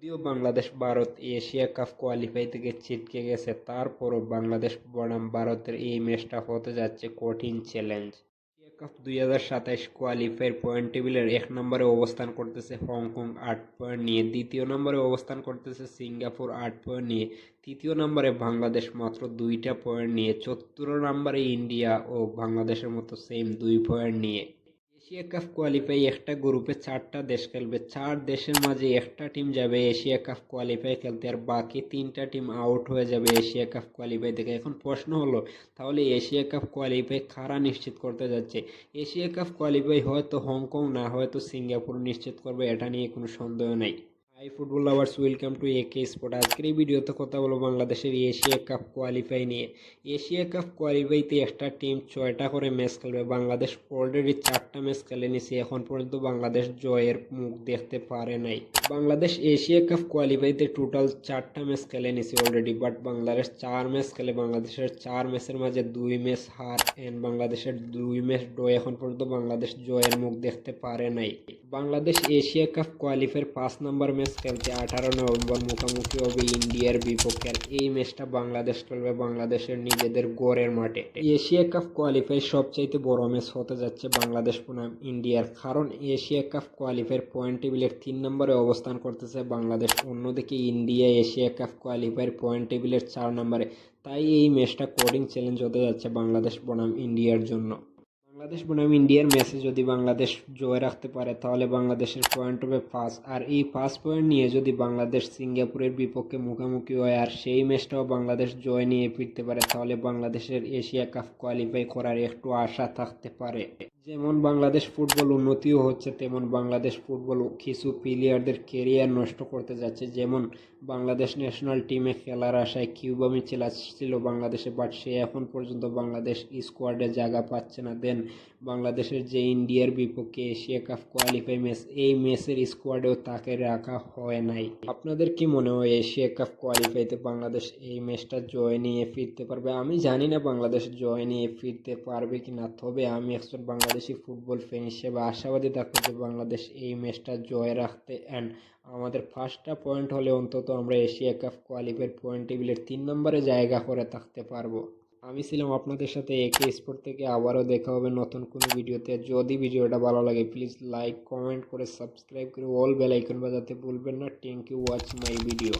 যদিও Bangladesh Bharat Asia cup qualify থেকে ছিটকে গেছে, তারপরও বাংলাদেশ বনাম ভারতের এই ম্যাচটা হতে যাচ্ছে কঠিন চ্যালেঞ্জ এশিয়া কাপ দুই হাজার সাতাইশ কোয়ালিফায়ার পয়েন্ট টেবিলের এক নম্বরে অবস্থান করতেছে হংকং, আট পয়েন্ট নিয়ে। দ্বিতীয় নম্বরে অবস্থান করতেছে সিঙ্গাপুর, আট পয়েন্ট নিয়ে। তৃতীয় নম্বরে বাংলাদেশ মাত্র দুইটা পয়েন্ট নিয়ে। চতুর্থ নম্বরে ইন্ডিয়া ও বাংলাদেশের মতো সেম দুই পয়েন্ট নিয়ে। এশিয়া কাপ কোয়ালিফাই একটা গ্রুপে চারটা দেশ খেলবে। চার দেশের মাঝে একটা টিম যাবে এশিয়া কাপ কোয়ালিফাই খেলতে, আর বাকি তিনটা টিম আউট হয়ে যাবে এশিয়া কাপ কোয়ালিফাই থেকে এখন প্রশ্ন হলো, তাহলে এশিয়া কাপ কোয়ালিফাই কারা নিশ্চিত করতে যাচ্ছে? এশিয়া কাপ কোয়ালিফাই হয়তো হংকং না, হয়তো সিঙ্গাপুর নিশ্চিত করবে, এটা নিয়ে কোনো সন্দেহ নাই। Hi football lovers welcome to AK sport আজকের এই ভিডিওতে কথা বলব বাংলাদেশের এশিয়া কাপ কোয়ালিফাই নিয়ে। এশিয়া কাপ কোয়ালিফাইতে একটা টিম ছয়টা করে ম্যাচ খেলবে। বাংলাদেশ অলরেডি চারটা ম্যাচ খেলে নিছে। এখন পর্যন্ত বাংলাদেশ জয়ের মুখ দেখতে পারে নাই। বাংলাদেশ এশিয়া কাপ কোয়ালিফাইতে টোটাল চারটা ম্যাচ খেলে নিছে অলরেডি বাট বাংলাদেশ চার ম্যাচ খেলে, বাংলাদেশের চার ম্যাচের মাঝে দুই ম্যাচ হার অ্যান্ড বাংলাদেশের দুই ম্যাচ ড্র এখন পর্যন্ত বাংলাদেশ জয়ের মুখ দেখতে পারে নাই। বাংলাদেশ এশিয়া কাপ কোয়ালিফায়ার পাঁচ নম্বর ম্যাচ খেলতে আঠারো নভেম্বর মুখোমুখি হবে ইন্ডিয়ার বিপক্ষে। এই ম্যাচটা বাংলাদেশ খেলবে বাংলাদেশের নিজেদের গড়ের মাঠে। এশিয়া কাপ কোয়ালিফাই সবচাইতে বড় ম্যাচ হতে যাচ্ছে বাংলাদেশ বনাম ইন্ডিয়ার। কারণ এশিয়া কাপ কোয়ালিফায়ার পয়েন্ট টেবিলের তিন নম্বরে অবস্থান করতেছে বাংলাদেশ, অন্যদিকে India Asia cup qualifier point টেবিলের চার নম্বরে। তাই এই ম্যাচটা কোডিং চ্যালেঞ্জ হতে যাচ্ছে বাংলাদেশ বনাম ইন্ডিয়ার জন্য। বাংলাদেশ বনাম ইন্ডিয়ার ম্যাচে যদি বাংলাদেশ জয় রাখতে পারে, তাহলে বাংলাদেশের পয়েন্ট হবে পাঁচ। আর এই পাঁচ পয়েন্ট নিয়ে যদি বাংলাদেশ সিঙ্গাপুরের বিপক্ষে মুখোমুখি হয়, আর সেই ম্যাচটাও বাংলাদেশ জয় নিয়ে ফিরতে পারে, তাহলে বাংলাদেশের এশিয়া কাপ কোয়ালিফাই করার একটু আশা থাকতে পারে। যেমন বাংলাদেশ ফুটবল উন্নতিও হচ্ছে, তেমন বাংলাদেশ ফুটবল কিছু প্লেয়ারদের কেরিয়ার নষ্ট করতে যাচ্ছে। যেমন বাংলাদেশ ন্যাশনাল টিমে খেলার আশায় কিউবা মিচেল আসছিল বাংলাদেশে বাট সে এখন পর্যন্ত বাংলাদেশ স্কোয়াডে জায়গা পাচ্ছে না। দেন বাংলাদেশের যে ইন্ডিয়ার বিপক্ষে এশিয়া কাপ কোয়ালিফাই ম্যাচ এই ম্যাচের স্কোয়াডেও তাকে রাখা হয় নাই। আপনাদের কি মনে হয় এশিয়া কাপ কোয়ালিফাইতে বাংলাদেশ এই ম্যাচটা জয় নিয়ে ফিরতে পারবে? আমি জানি না বাংলাদেশ জয় নিয়ে ফিরতে পারবে কি না তবে আমি একজন বাংলাদেশি ফুটবল ফ্যান হিসেবে আশাবাদী থাকব যে বাংলাদেশ এই ম্যাচটা জয় রাখতে অ্যান্ড আমাদের ফার্স্টটা পয়েন্ট হলে অন্তত আমরা এশিয়া কাপ কোয়ালিফাইড পয়েন্ট টেবিলের তিন নম্বরে জায়গা করে থাকতে পারব। আমি ছিলাম আপনাদের সাথে একে স্পোর্ট থেকে আবারও দেখা হবে নতুন কোনো ভিডিওতে। যদি ভিডিওটা ভালো লাগে প্লিজ লাইক কমেন্ট করে সাবস্ক্রাইব করে অল বেল আইকন বাজাতে ভুলবেন না। Thank you watch my video